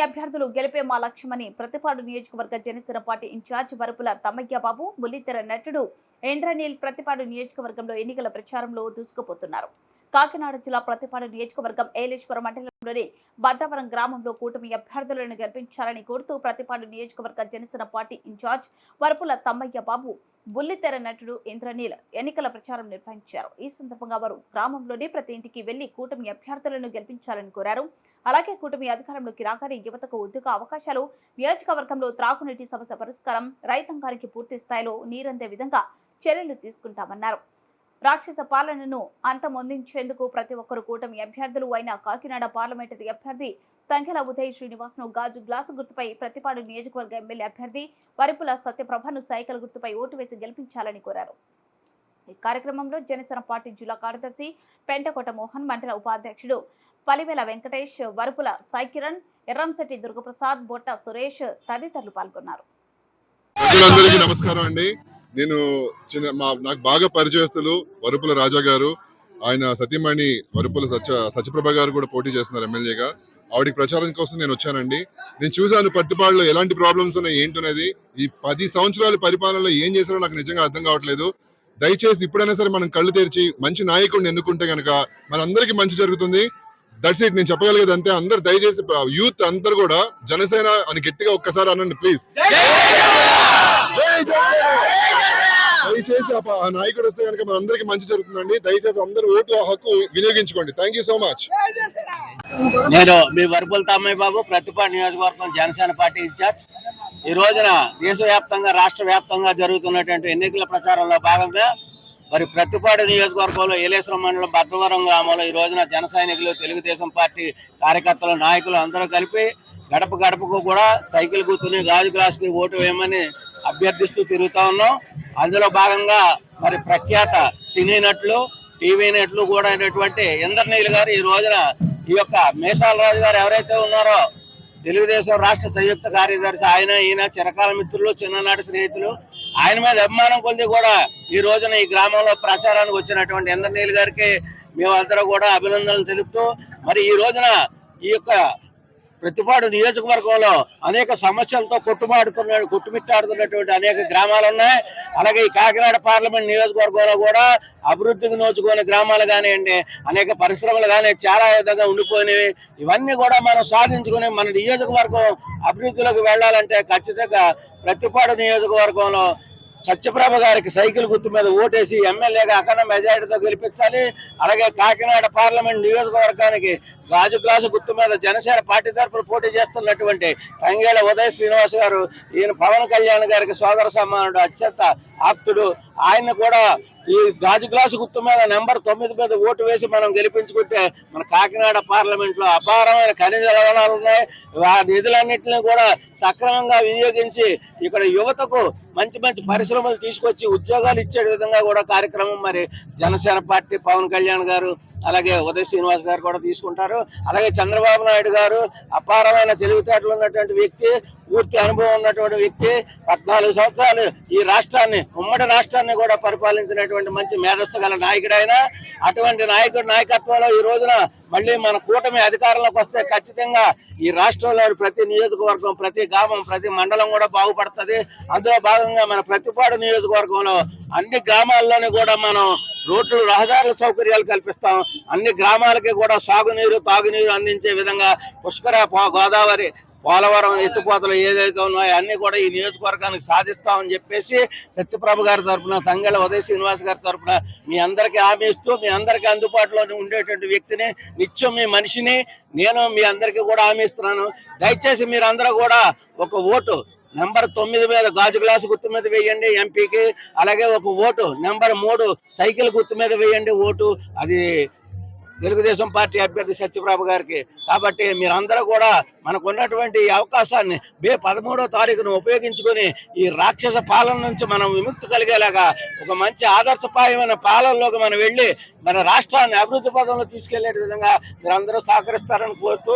అభ్యర్థులు గెలిపే మా లక్ష్యమని ప్రతిపాడు నియోజకవర్గ Janasena party in charge Varupula Tammayya Babu బుల్లితెర నటుడు ఇంద్రనీల్ ప్రతిపాడు నియోజకవర్గంలో ఎన్నికల ప్రచారంలో దూసుకుపోతున్నారు. కాకినాడ జిల్లా ప్రతిపాడు నియోజకవర్గం ఏలేశ్వరం మండలంలోని భద్రవరం గ్రామంలో కూటమి అభ్యర్థులను గెలిపించాలని కోరుతూ ప్రతిపాడు నియోజకవర్గ Janasena party in charge Varupula Tammayya Babu బుల్లితెర నటుడు ఇంద్రనీల్ ఎన్నికల ప్రచారం నిర్వహించారు. ఈ సందర్భంగా వారు గ్రామంలోని ప్రతి ఇంటికి వెళ్ళి కూటమి అభ్యర్థులను గెలిపించాలని కోరారు. అలాగే కూటమి అధికారంలోకి రాగానే యువతకు ఉద్యోగ అవకాశాలు నియోజకవర్గంలో త్రాగునీటి సమస్య పరిష్కారం రైతాంగానికి పూర్తి స్థాయిలో నీరందే విధంగా చర్యలు తీసుకుంటామన్నారు. రాక్షస పాలనను అంతమొందించేందుకు ప్రతి ఒక్కరు కూటమి అభ్యర్థులు అయిన కాకినాడ పార్లమెంటరీ అభ్యర్థి తంకెల ఉదయ్ శ్రీనివాస్ను గాజు గ్లాసు గుర్తుపై ప్రతిపాడు నియోజకవర్గ ఎమ్మెల్యే అభ్యర్థి వరిపుల సత్యప్రభను సైకిల్ గుర్తుపై ఓటు వేసి గెలిపించాలని కోరారు. ఈ కార్యక్రమంలో జనసేన పార్టీ జిల్లా కార్యదర్శి పెంటకోట మోహన్ మండల ఉపాధ్యక్షుడు పలివేల వెంకటేష్ వరుపుల సాయికిరణ్ ఎర్రంశెట్టి దుర్గప్రసాద్ బొట్ట సురేష్ తదితరులు పాల్గొన్నారు. నమస్కారం అండి. నేను చిన్న మా నాకు బాగా పరిచయస్తులు వరుపుల రాజా గారు ఆయన సతీమణి వరుపుల సత్య సత్యప్రభ గారు కూడా పోటీ చేస్తున్నారు ఎమ్మెల్యేగా. ఆవిడకి ప్రచారం కోసం నేను వచ్చానండి. నేను చూశాను పత్తిపాడులో ఎలాంటి ప్రాబ్లమ్స్ ఉన్నాయి ఏంటనేది. ఈ పది సంవత్సరాల పరిపాలనలో ఏం చేశారో నాకు నిజంగా అర్థం కావట్లేదు. దయచేసి ఇప్పుడైనా సరే మనం కళ్ళు తెరిచి మంచి నాయకుడిని ఎన్నుకుంటే కనుక మనందరికీ మంచి జరుగుతుంది. దట్స్ ఇట్ నేను చెప్పగలిగేది అంతే. అందరు దయచేసి యూత్ అందరు కూడా జనసేన అని గట్టిగా ఒక్కసారి అనండి ప్లీజ్ దయచేసి ఆ నాయకుడు వస్తే కనుక మన అందరికి మంచి జరుగుతుందండి. దయచేసి అందరూ ఓటు హక్కు వినియోగించుకోండి. థ్యాంక్ యూ సో మచ్ నేను మీ వర్బుల్ తమ్మయ్య బాబు ప్రతిపా నియోజకవర్గం జనసేన పార్టీ ఇన్ఛార్జ్. ఈ రోజున దేశవ్యాప్తంగా రాష్ట్ర వ్యాప్తంగా జరుగుతున్నటువంటి ఎన్నికల ప్రచారంలో భాగంగా మరి ప్రతిపాడు నియోజకవర్గంలో ఏలేశ్వరం మండలం భద్రవరం గ్రామంలో ఈ రోజున జన సైనికులు తెలుగుదేశం పార్టీ కార్యకర్తలు నాయకులు అందరూ కలిపి గడప గడపకు కూడా సైకిల్ కూర్చుని గాజు గ్లాస్కి ఓటు వేయమని అభ్యర్థిస్తూ తిరుగుతా ఉన్నాం. అందులో భాగంగా మరి ప్రఖ్యాత సినీ నటులు టీవీ నటులు కూడా అయినటువంటి ఇంద్రనీల్ గారు ఈ రోజున ఈ యొక్క మేషాల రాజు గారు ఎవరైతే ఉన్నారో తెలుగుదేశం రాష్ట్ర సంయుక్త కార్యదర్శి ఆయన ఈయన చిరకాల మిత్రులు చిన్ననాటి స్నేహితులు. ఆయన మీద అభిమానం కొద్ది కూడా ఈ రోజున ఈ గ్రామంలో ప్రచారానికి వచ్చినటువంటి ఇంద్రనీల్ గారికి మేమందరూ కూడా అభినందనలు తెలుపుతూ మరి ఈ రోజున ఈ యొక్క ప్రతిపాడు నియోజకవర్గంలో అనేక సమస్యలతో కొట్టుమాడుతున్న కొట్టుమిట్టాడుతున్నటువంటి అనేక గ్రామాలు ఉన్నాయి అలాగే ఈ కాకినాడ పార్లమెంట్ నియోజకవర్గంలో కూడా అభివృద్ధికి నోచుకునే గ్రామాలు కానివ్వండి అనేక పరిశ్రమలు కానీ చాలా విధంగా ఉండిపోయినవి. ఇవన్నీ కూడా మనం సాధించుకుని మన నియోజకవర్గం అభివృద్ధిలోకి వెళ్ళాలంటే ఖచ్చితంగా ప్రతిపాడు నియోజకవర్గంలో సత్యప్రభ గారికి సైకిల్ గుర్తు మీద ఓటేసి ఎమ్మెల్యేగా అఖండ మెజారిటీతో గెలిపించాలి. అలాగే కాకినాడ పార్లమెంట్ నియోజకవర్గానికి గాజు గ్లాసు గుర్తు మీద జనసేన పార్టీ తరఫున పోటీ చేస్తున్నటువంటి తంగేళ్ళ ఉదయ శ్రీనివాస్ గారు ఈయన పవన్ కళ్యాణ్ గారికి సోదర సమానుడు అత్యంత ఆప్తుడు. ఆయన కూడా ఈ గాజు గ్లాసు గుర్తు మీద నెంబర్ తొమ్మిది మీద ఓటు వేసి మనం గెలిపించుకుంటే మన కాకినాడ పార్లమెంట్లో అపారమైన ఖనిజ లవణాలు ఉన్నాయి. ఆ నిధులన్నింటినీ కూడా సక్రమంగా వినియోగించి ఇక్కడ యువతకు మంచి మంచి పరిశ్రమలు తీసుకొచ్చి ఉద్యోగాలు ఇచ్చే విధంగా కూడా కార్యక్రమం మరి జనసేన పార్టీ పవన్ కళ్యాణ్ గారు అలాగే ఉదయ్ శ్రీనివాస్ గారు కూడా తీసుకుంటారు. అలాగే చంద్రబాబు నాయుడు గారు అపారమైన తెలివితేటలు ఉన్నటువంటి వ్యక్తి. పూర్తి అనుభవం ఉన్నటువంటి వ్యక్తి పద్నాలుగు సంవత్సరాలు ఈ రాష్ట్రాన్ని ఉమ్మడి రాష్ట్రాన్ని కూడా పరిపాలించినటువంటి మంచి మేధస్సు గల నాయకుడు ఆయన. అటువంటి నాయకుడు నాయకత్వంలో ఈ రోజున మళ్ళీ మన కూటమి అధికారంలోకి వస్తే ఖచ్చితంగా ఈ రాష్ట్రంలో ప్రతి నియోజకవర్గం ప్రతి గ్రామం ప్రతి మండలం కూడా బాగుపడుతుంది. అందులో భాగంగా మన ప్రతిపాడు నియోజకవర్గంలో అన్ని గ్రామాల్లోని కూడా మనం రోడ్లు రహదారుల సౌకర్యాలు కల్పిస్తాం. అన్ని గ్రామాలకి కూడా సాగునీరు తాగునీరు అందించే విధంగా పుష్కర గోదావరి పోలవరం ఎత్తిపోతలు ఏదైతే ఉన్నాయో అన్ని కూడా ఈ నియోజకవర్గానికి సాధిస్తామని చెప్పేసి సత్యప్రభ గారి తరఫున తంగెళ్ళ ఉదయ్ శ్రీనివాస్ గారి తరఫున మీ అందరికీ హామీ ఇస్తూ మీ అందరికీ అందుబాటులో ఉండేటువంటి వ్యక్తిని నిత్యం మీ మనిషిని నేను మీ అందరికీ కూడా హామీ ఇస్తున్నాను దయచేసి మీరందరూ కూడా ఒక ఓటు నెంబర్ తొమ్మిది మీద గాజు గ్లాసు గుర్తు మీద వేయండి ఎంపీకి అలాగే ఒక ఓటు నెంబర్ మూడు సైకిల్ గుర్తు మీద వేయండి ఓటు. అది తెలుగుదేశం పార్టీ అభ్యర్థి సత్యప్రభ గారికి. కాబట్టి మీరందరూ కూడా మనకు ఉన్నటువంటి అవకాశాన్ని మే పదమూడో తారీఖును ఉపయోగించుకొని ఈ రాక్షస పాలన నుంచి మనం విముక్తి కలిగేలాగా ఒక మంచి ఆదర్శపాయమైన పాలనలోకి మనం వెళ్ళి మన రాష్ట్రాన్ని అభివృద్ధి పదంలో తీసుకెళ్ళే విధంగా మీరందరూ సహకరిస్తారని కోరుతూ